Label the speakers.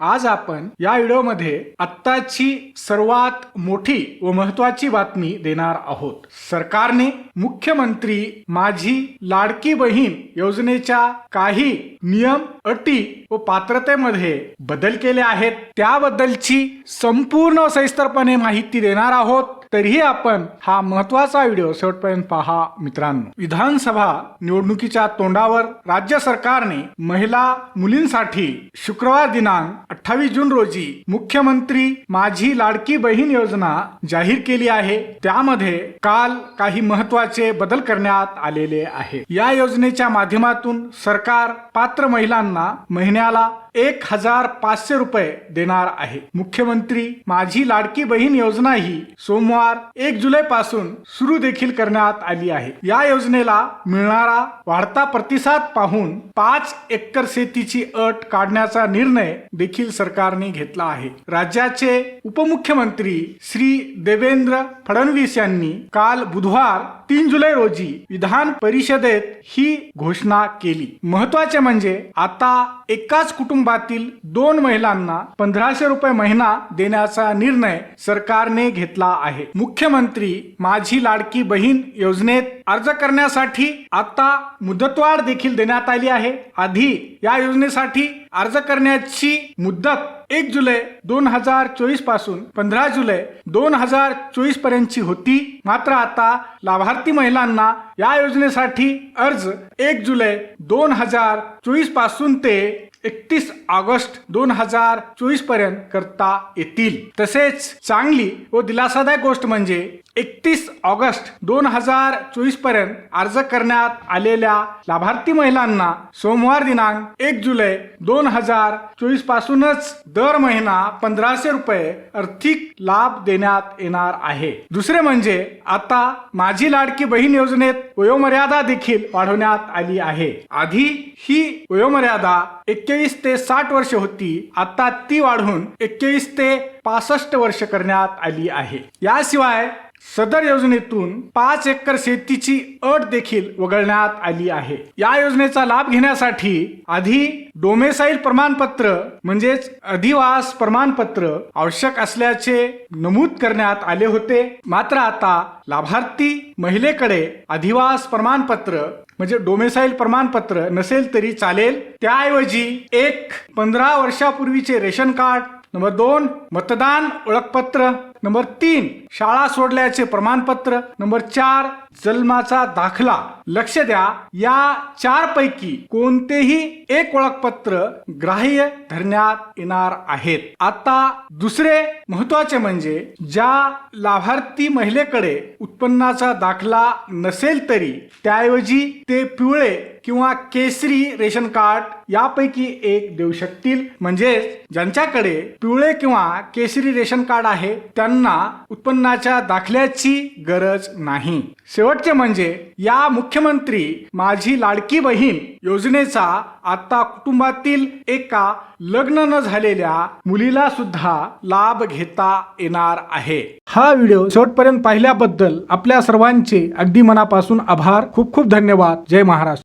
Speaker 1: आज आपण या व्हिडिओमध्ये आत्ताची सर्वात मोठी व महत्वाची बातमी देणार आहोत. सरकारने मुख्यमंत्री माझी लाडकी बहीण योजनेच्या काही नियम अटी व पात्रतेमध्ये बदल केले आहेत. त्याबद्दलची संपूर्ण सविस्तरपणे माहिती देणार आहोत. तरीही आपण हा महत्त्वाचा व्हिडिओ शेवटपर्यंत पहा मित्रांनो. विधानसभा निवडणुकीच्या तोंडावर राज्य सरकारने महिला मुलींसाठी शुक्रवार दिनांक अठ्ठावीस जून रोजी मुख्यमंत्री माझी लाडकी बहीण योजना जाहीर केली आहे. त्यामध्ये काल काही महत्त्वाचे बदल करण्यात आलेले आहे. या योजनेच्या माध्यमातून सरकार पात्र महिलांना महिन्याला एक हजार पाचशे रुपये देणार आहे. मुख्यमंत्री माझी लाडकी बहीण योजना ही सोमवार एक जुलै पासून सुरू देखील करण्यात आली आहे. या योजनेला मिळणारा वाढता प्रतिसाद पाहून पाच एकर शेतीची अट काढण्याचा निर्णय देखील सरकारने घेतला आहे. राज्याचे उपमुख्यमंत्री श्री देवेंद्र फडणवीस यांनी काल बुधवार तीन जुलै रोजी विधान परिषदेत ही घोषणा केली. महत्त्वाचे म्हणजे आता एकाच कुटुंब कुटुंबातील दोन महिलांना पंधराशे रुपये महिना देण्याचा निर्णय सरकारने घेतला आहे. मुख्यमंत्री माझी लाडकी बहीण योजनेत अर्ज करण्यासाठी आता मुदतवाढ देखील देण्यात आली आहे. आधी या योजनेसाठी अर्ज करण्याची मुदत एक जुलै दोन हजार चोवीसपासून पंधरा जुलै दोन हजार चोवीस पर्यंतची होती. मात्र आता लाभार्थी महिलांना या योजनेसाठी अर्ज एक जुलै दोन हजार चोवीसपासून ते एकतीस ऑगस्ट दोन हजार चोवीसपर्यंत करता येतील. तसेच चांगली व दिलासादायक गोष्ट म्हणजे एकतीस ऑगस्ट दोन हजार चोवीसपर्यंत अर्ज करण्यात आलेल्या लाभार्थी महिलांना सोमवार दिनांक एक जुलै दोन हजार चोवीस पासूनच दर महिना पंधराशे रुपये आर्थिक लाभ देण्यात येणार आहे. दुसरे म्हणजे आता माझी लाडकी बहीण योजनेत वयोमर्यादा देखील वाढवण्यात आली आहे. आधी ही वयोमर्यादा एक्केवीस ते साठ वर्ष होती आता ती वाढून एक्केवीस ते पासष्ट वर्ष करण्यात आली आहे. याशिवाय सदर योजनेतून पाच एकर शेतीची अट देखील वगळण्यात आली आहे. या योजनेचा लाभ घेण्यासाठी आधी डोमेसाईल प्रमाणपत्र म्हणजेच अधिवास प्रमाणपत्र आवश्यक असल्याचे नमूद करण्यात आले होते. मात्र आता लाभार्थी महिलेकडे अधिवास प्रमाणपत्र म्हणजे डोमेसाईल प्रमाणपत्र नसेल तरी चालेल. त्याऐवजी एक पंधरा वर्षापूर्वीचे रेशन कार्ड नंबर दोन मतदान ओळखपत्र नंबर तीन शाळा सोडल्याचे प्रमाणपत्र. नंबर चार जन्माचा दाखला. लक्ष द्या या चार पैकी कोणतेही एक ओळखपत्र ग्राह्य धरण्यात येणार आहेत. आता दुसरे महत्त्वाचे म्हणजे ज्या लाभार्थी महिलेकडे उत्पन्नाचा दाखला नसेल तरी त्याऐवजी ते पिवळे किंवा केसरी रेशन कार्ड यापैकी एक देऊ शकतील. म्हणजेच ज्यांच्याकडे पिवळे किंवा केसरी रेशन कार्ड आहे त्या त्यांना उत्पन्नाच्या दाखल्याची गरज नाही. शेवटचे म्हणजे या मुख्यमंत्री माझी लाडकी बहीण योजनेचा आता कुटुंबातील एका लग्न न झालेल्या मुलीला सुद्धा लाभ घेता येणार आहे. हा व्हिडिओ शेवटपर्यंत पाहिल्याबद्दल आपल्या सर्वांचे अगदी मनापासून आभार. खूप खूप धन्यवाद. जय महाराष्ट्र.